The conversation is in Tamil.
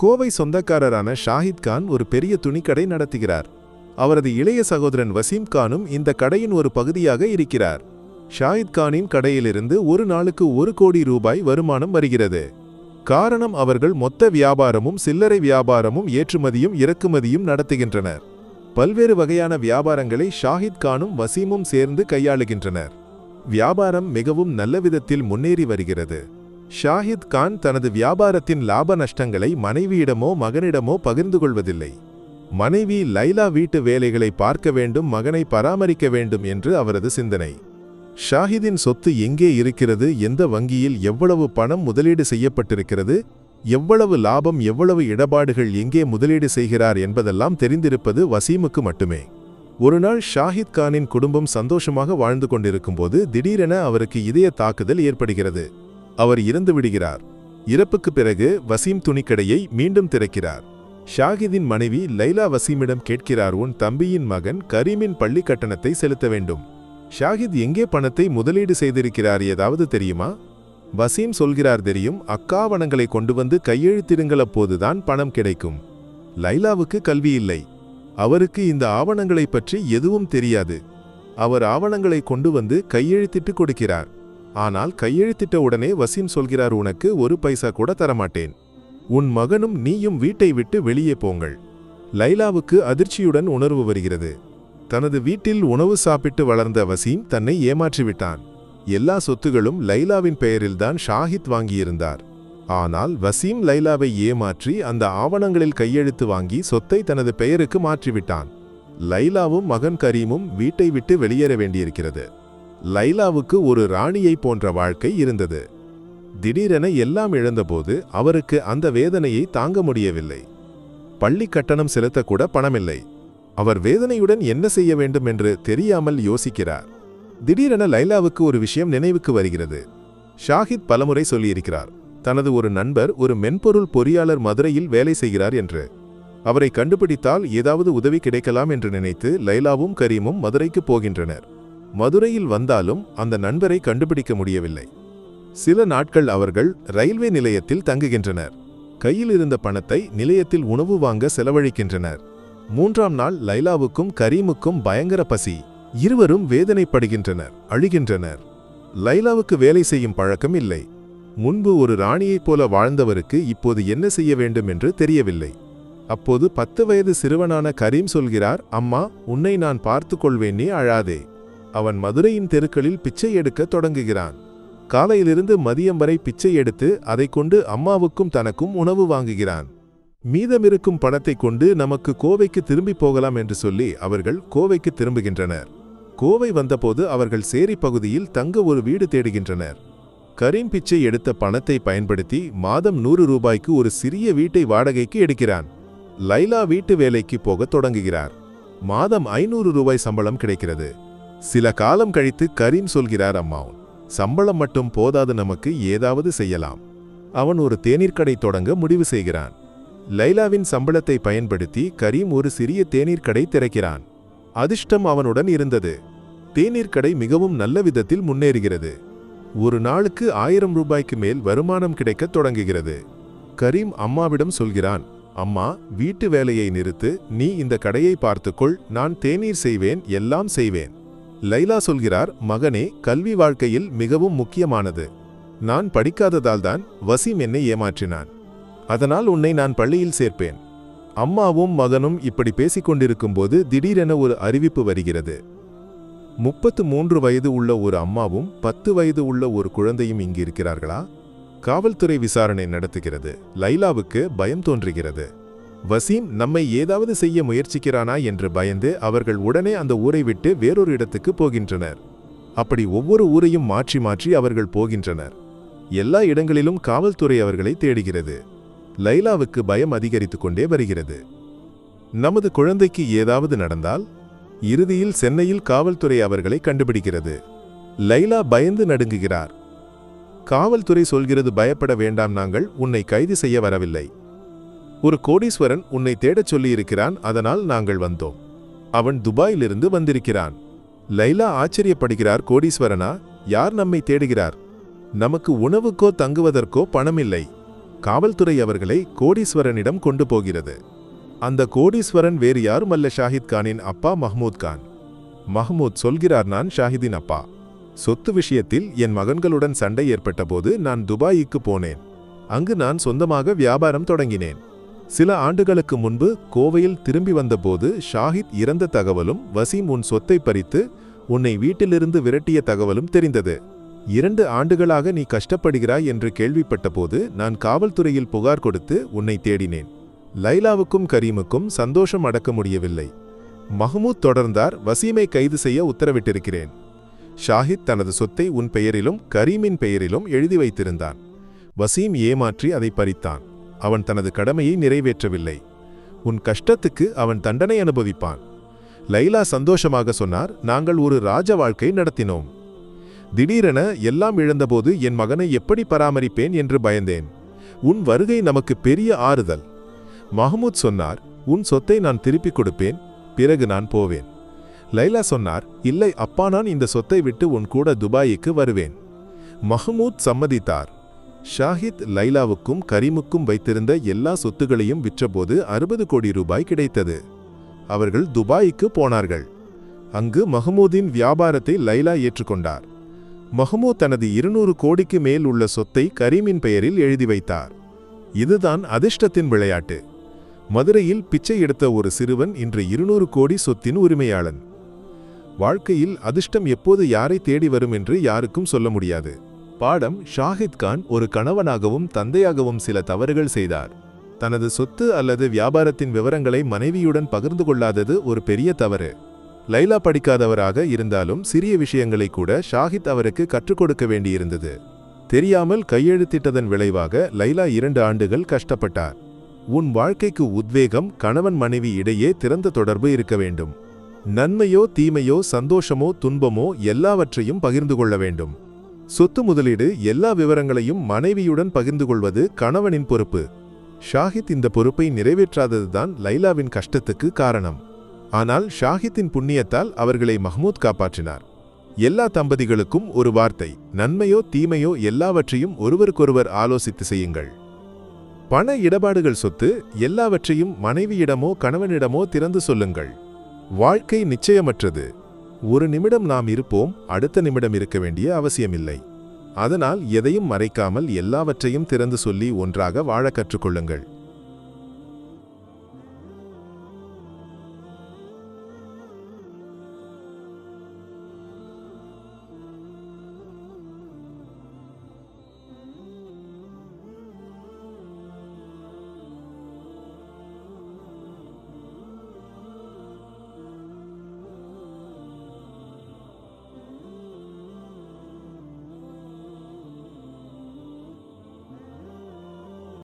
கோவை சொந்தக்காரரான ஷாஹித் கான் ஒரு பெரிய துணிக்கடை நடத்துகிறார். அவரது இளைய சகோதரன் வசீம் கானும் இந்த கடையின் ஒரு பகுதியாக இருக்கிறார். ஷாஹித் கானின் கடையிலிருந்து ஒரு நாளுக்கு ஒரு கோடி ரூபாய் வருமானம் வருகிறது. காரணம் அவர்கள் மொத்த வியாபாரமும் சில்லறை வியாபாரமும் ஏற்றுமதியும் இறக்குமதியும் நடத்துகின்றனர். பல்வேறு வகையான வியாபாரங்களை ஷாஹித் கானும் வசீமும் சேர்ந்து கையாளுகின்றனர். வியாபாரம் மிகவும் நல்ல விதத்தில் முன்னேறி வருகிறது. ஷாஹித் கான் தனது வியாபாரத்தின் லாப நஷ்டங்களை மனைவியிடமோ மகனிடமோ பகிர்ந்து கொள்வதில்லை. மனைவி லைலா வீட்டு வேலைகளை பார்க்க வேண்டும் மகனை பராமரிக்க வேண்டும் என்று அவரது சிந்தனை. ஷாஹிதின் சொத்து எங்கே இருக்கிறது எந்த வங்கியில் எவ்வளவு பணம் முதலீடு செய்யப்பட்டிருக்கிறது எவ்வளவு லாபம் எவ்வளவு இடபாடுகள் எங்கே முதலீடு செய்கிறார் என்பதெல்லாம் தெரிந்திருப்பது வசீமுக்கு மட்டுமே. ஒருநாள் ஷாஹித் கானின் குடும்பம் சந்தோஷமாக வாழ்ந்து கொண்டிருக்கும்போது திடீரென அவருக்கு இதய தாக்குதல் ஏற்படுகிறது. அவர் இறந்து விடுகிறார். இறப்புக்கு பிறகு வசீம் துணிக்கடையை மீண்டும் திறக்கிறார். ஷாஹிதின் மனைவி லைலா வசீமிடம் கேட்கிறார் உன் தம்பியின் மகன் கரீமின் பள்ளி கட்டணத்தை செலுத்த வேண்டும். ஷாகித் எங்கே பணத்தை முதலீடு செய்திருக்கிறார் ஏதாவது தெரியுமா? வசீம் சொல்கிறார் தெரியும். அக்காவணங்களை கொண்டு வந்து கையெழுத்திடுங்கள் அப்போதுதான் பணம் கிடைக்கும். லைலாவுக்கு கல்வி இல்லை. அவருக்கு இந்த ஆவணங்களை பற்றி எதுவும் தெரியாது. அவர் ஆவணங்களை கொண்டு வந்து கையெழுத்திட்டு கொடுக்கிறார். ஆனால் கையெழுத்திட்ட உடனே வசீம் சொல்கிறார் உனக்கு ஒரு பைசா கூட தரமாட்டேன். உன் மகனும் நீயும் வீட்டை விட்டு வெளியே போங்கள். லைலாவுக்கு அதிர்ச்சியுடன் உணர்வு வருகிறது. தனது வீட்டில் உணவு சாப்பிட்டு வளர்ந்த வசீம் தன்னை ஏமாற்றிவிட்டான். எல்லா சொத்துகளும் லைலாவின் பெயரில்தான் ஷாஹித் வாங்கியிருந்தார். ஆனால் வசீம் லைலாவை ஏமாற்றி அந்த ஆவணங்களில் கையெழுத்து வாங்கி சொத்தை தனது பெயருக்கு மாற்றிவிட்டான். லைலாவும் மகன் கரீமும் வீட்டை விட்டு வெளியேற வேண்டியிருக்கிறது. லைலாவுக்கு ஒரு ராணியை போன்ற வாழ்க்கை இருந்தது. திடீரென எல்லாம் இழந்தபோது அவருக்கு அந்த வேதனையை தாங்க முடியவில்லை. பள்ளி கட்டணம் செலுத்தக்கூட பணமில்லை. அவர் வேதனையுடன் என்ன செய்ய வேண்டும் என்று தெரியாமல் யோசிக்கிறார். திடீரென லைலாவுக்கு ஒரு விஷயம் நினைவுக்கு வருகிறது. ஷாஹித் பலமுறை சொல்லியிருக்கிறார் தனது ஒரு நண்பர் ஒரு மென்பொருள் பொறியாளர் மதுரையில் வேலை செய்கிறார் என்று. அவரை கண்டுபிடித்தால் ஏதாவது உதவி கிடைக்கலாம் என்று நினைத்து லைலாவும் கரீமும் மதுரைக்கு போகின்றனர். மதுரையில் வந்தாலும் அந்த நண்பரை கண்டுபிடிக்க முடியவில்லை. சில நாட்கள் அவர்கள் ரயில்வே நிலையத்தில் தங்குகின்றனர். கையில் இருந்த பணத்தை நிலையத்தில் உணவு வாங்க செலவழிக்கின்றனர். மூன்றாம் நாள் லைலாவுக்கும் கரீமுக்கும் பயங்கர பசி. இருவரும் வேதனைப்படுகின்றனர் அழுகின்றனர். லைலாவுக்கு வேலை செய்யும் பழக்கம் இல்லை. முன்பு ஒரு ராணியைப் போல வாழ்ந்தவருக்கு இப்போது என்ன செய்ய வேண்டும் என்று தெரியவில்லை. அப்போது பத்து வயது சிறுவனான கரீம் சொல்கிறார் அம்மா உன்னை நான் பார்த்துக் கொள்வேன் நீ அழாதே. அவன் மதுரையின் தெருக்களில் பிச்சை எடுக்க தொடங்குகிறான். காலையிலிருந்து மதியம் வரை பிச்சை எடுத்து அதைக் கொண்டு அம்மாவுக்கும் தனக்கும் உணவு வாங்குகிறான். மீதமிருக்கும் பணத்தை கொண்டு நமக்கு கோவைக்கு திரும்பி போகலாம் என்று சொல்லி அவர்கள் கோவைக்கு திரும்புகின்றனர். கோவை வந்தபோது அவர்கள் சேரி பகுதியில் தங்க ஒரு வீடு தேடுகின்றனர். கரீம் பிச்சை எடுத்த பணத்தை பயன்படுத்தி மாதம் நூறு ரூபாய்க்கு ஒரு சிறிய வீட்டை வாடகைக்கு எடுக்கிறான். லைலா வீட்டு வேலைக்கு போக தொடங்குகிறார். மாதம் ஐநூறு ரூபாய் சம்பளம் கிடைக்கிறது. சில காலம் கழித்து கரீம் சொல்கிறார் அம்மாவும் சம்பளம் மட்டும் போதாது நமக்கு ஏதாவது செய்யலாம். அவன் ஒரு தேநீர் கடை தொடங்க முடிவு செய்கிறான். லைலாவின் சம்பளத்தை பயன்படுத்தி கரீம் ஒரு சிறிய தேநீர் கடை திறக்கிறான். அதிர்ஷ்டம் அவனுடன் இருந்தது. தேநீர் கடை மிகவும் நல்ல விதத்தில் முன்னேறுகிறது. ஒரு நாளுக்கு ஆயிரம் ரூபாய்க்கு மேல் வருமானம் கிடைக்கத் தொடங்குகிறது. கரீம் அம்மாவிடம் சொல்கிறான் அம்மா வீட்டு வேலையை நிறுத்து நீ இந்த கடையை பார்த்துக்கொள் நான் தேநீர் செய்வேன் எல்லாம் செய்வேன். லைலா சொல்கிறார் மகனே கல்வி வாழ்க்கையில் மிகவும் முக்கியமானது. நான் படிக்காததால்தான் வசீம் என்னை ஏமாற்றினான். அதனால் உன்னை நான் பள்ளியில் சேர்ப்பேன். அம்மாவும் மகனும் இப்படி பேசிக் கொண்டிருக்கும்போது திடீரென ஒரு அறிவிப்பு வருகிறது. முப்பத்து மூன்று வயது உள்ள ஒரு அம்மாவும் பத்து வயது உள்ள ஒரு குழந்தையும் இங்கு இருக்கிறார்களா காவல்துறை விசாரணை நடத்துகிறது. லைலாவுக்கு பயம் தோன்றுகிறது. வசீம் நம்மை ஏதாவது செய்ய முயற்சிக்கிறானா என்று பயந்து அவர்கள் உடனே அந்த ஊரை விட்டு வேறொரு இடத்துக்கு போகின்றனர். அப்படி ஒவ்வொரு ஊரையும் மாற்றி மாற்றி அவர்கள் போகின்றனர். எல்லா இடங்களிலும் காவல்துறை அவர்களை தேடுகிறது. லைலாவுக்கு பயம் அதிகரித்துக் கொண்டே வருகிறது. நமது குழந்தைக்கு ஏதாவது நடந்தால்? இறுதியில் சென்னையில் காவல்துறை அவர்களை கண்டுபிடிக்கிறது. லைலா பயந்து நடுங்குகிறார். காவல்துறை சொல்கிறது பயப்பட வேண்டாம் நாங்கள் உன்னை கைது செய்ய வரவில்லை. ஒரு கோடீஸ்வரன் உன்னை தேடச் சொல்லியிருக்கிறான் அதனால் நாங்கள் வந்தோம். அவன் துபாயிலிருந்து வந்திருக்கிறான். லைலா ஆச்சரியப்படுகிறார் கோடீஸ்வரனா யார் நம்மை தேடுகிறார்? நமக்கு உணவுக்கோ தங்குவதற்கோ பணமில்லை. காவல்துறை அவர்களை கோடீஸ்வரனிடம் கொண்டு போகிறது. அந்த கோடீஸ்வரன் வேறு யாரும் அல்ல ஷாஹித் கானின் அப்பா மஹ்மூத் கான். மஹ்மூத் சொல்கிறார் நான் ஷாஹிதின் அப்பா. சொத்து விஷயத்தில் என் மகன்களுடன் சண்டை ஏற்பட்டபோது நான் துபாய்க்கு போனேன். அங்கு நான் சொந்தமாக வியாபாரம் தொடங்கினேன். சில ஆண்டுகளுக்கு முன்பு கோவையில் திரும்பி வந்தபோது ஷாஹித் இறந்த தகவலும் வசீம் உன் சொத்தை பறித்து உன்னை வீட்டிலிருந்து விரட்டிய தகவலும் தெரிந்தது. இரண்டு ஆண்டுகளாக நீ கஷ்டப்படுகிறாய் என்று கேள்விப்பட்டபோது நான் காவல்துறையில் புகார் கொடுத்து உன்னை தேடினேன். லைலாவுக்கும் கரீமுக்கும் சந்தோஷம் அடக்க முடியவில்லை. மஹ்மூத் தொடர்ந்தார் வசீமை கைது செய்ய உத்தரவிட்டிருக்கிறேன். ஷாஹித் தனது சொத்தை உன் பெயரிலும் கரீமின் பெயரிலும் எழுதி வைத்திருந்தான். வசீம் ஏமாற்றி அதை பறித்தான். அவன் தனது கடமையை நிறைவேற்றவில்லை. உன் கஷ்டத்துக்கு அவன் தண்டனை அனுபவிப்பான். லைலா சந்தோஷமாக சொன்னார் நாங்கள் ஒரு ராஜ வாழ்க்கை நடத்தினோம். திடீரென எல்லாம் இழந்தபோது என் மகனை எப்படி பராமரிப்பேன் என்று பயந்தேன். உன் வருகை நமக்கு பெரிய ஆறுதல். மஹமூத் சொன்னார் உன் சொத்தை நான் திருப்பிக் கொடுப்பேன் பிறகு நான் போவேன். லைலா சொன்னார் இல்லை அப்பா நான் இந்த சொத்தை விட்டு உன் கூட துபாய்க்கு வருவேன். மஹமூத் சம்மதித்தார். ஷாஹித் லைலாவுக்கும் கரீமுக்கும் வைத்திருந்த எல்லா சொத்துகளையும் விற்றபோது அறுபது கோடி ரூபாய் கிடைத்தது. அவர்கள் துபாய்க்கு போனார்கள். அங்கு மஹமூதின் வியாபாரத்தை லைலா ஏற்றுக்கொண்டார். மஹமூத் தனது இருநூறு கோடிக்கு மேல் உள்ள சொத்தை கரீமின் பெயரில் எழுதி வைத்தார். இதுதான் அதிர்ஷ்டத்தின் விளையாட்டு. மதுரையில் பிச்சை எடுத்த ஒரு சிறுவன் இன்று இருநூறு கோடி சொத்தின் உரிமையாளன். வாழ்க்கையில் அதிர்ஷ்டம் எப்போது யாரை தேடி வரும் என்று யாருக்கும் சொல்ல முடியாது. பாடம் ஷாஹித் கான் ஒரு கணவனாகவும் தந்தையாகவும் சில தவறுகள் செய்தார். தனது சொத்து அல்லது வியாபாரத்தின் விவரங்களை மனைவியுடன் பகிர்ந்து கொள்ளாதது ஒரு பெரிய தவறு. லைலா படிக்காதவராக இருந்தாலும் சிறிய விஷயங்களை கூட ஷாஹித் அவருக்கு கற்றுக் கொடுக்க வேண்டியிருந்தது. தெரியாமல் கையெழுத்திட்டதன் விளைவாக லைலா இரண்டு ஆண்டுகள் கஷ்டப்பட்டார். உன் வாழ்க்கைக்கு உத்வேகம் கணவன் மனைவி இடையே திறந்த தொடர்பு இருக்க வேண்டும். நன்மையோ தீமையோ சந்தோஷமோ துன்பமோ எல்லாவற்றையும் பகிர்ந்து கொள்ள வேண்டும். சொத்து முதலீடு எல்லா விவரங்களையும் மனைவியுடன் பகிர்ந்து கொள்வது கணவனின் பொறுப்பு. ஷாஹித் இந்த பொறுப்பை நிறைவேற்றாததுதான் லைலாவின் கஷ்டத்துக்கு காரணம். ஆனால் ஷாஹித்தின் புண்ணியத்தால் அவர்களை மஹ்மூத் காப்பாற்றினார். எல்லா தம்பதிகளுக்கும் ஒரு வார்த்தை நன்மையோ தீமையோ எல்லாவற்றையும் ஒருவருக்கொருவர் ஆலோசித்து செய்யுங்கள். பண இடபாடுகள் சொத்து எல்லாவற்றையும் மனைவியிடமோ கணவனிடமோ திறந்து சொல்லுங்கள். வாழ்க்கை நிச்சயமற்றது. ஒரு நிமிடம் நாம் இருப்போம் அடுத்த நிமிடம் இருக்க வேண்டிய அவசியமில்லை. அதனால் எதையும் மறைக்காமல் எல்லாவற்றையும் திறந்து சொல்லி ஒன்றாக வாழ கற்றுக்கொள்ளுங்கள்.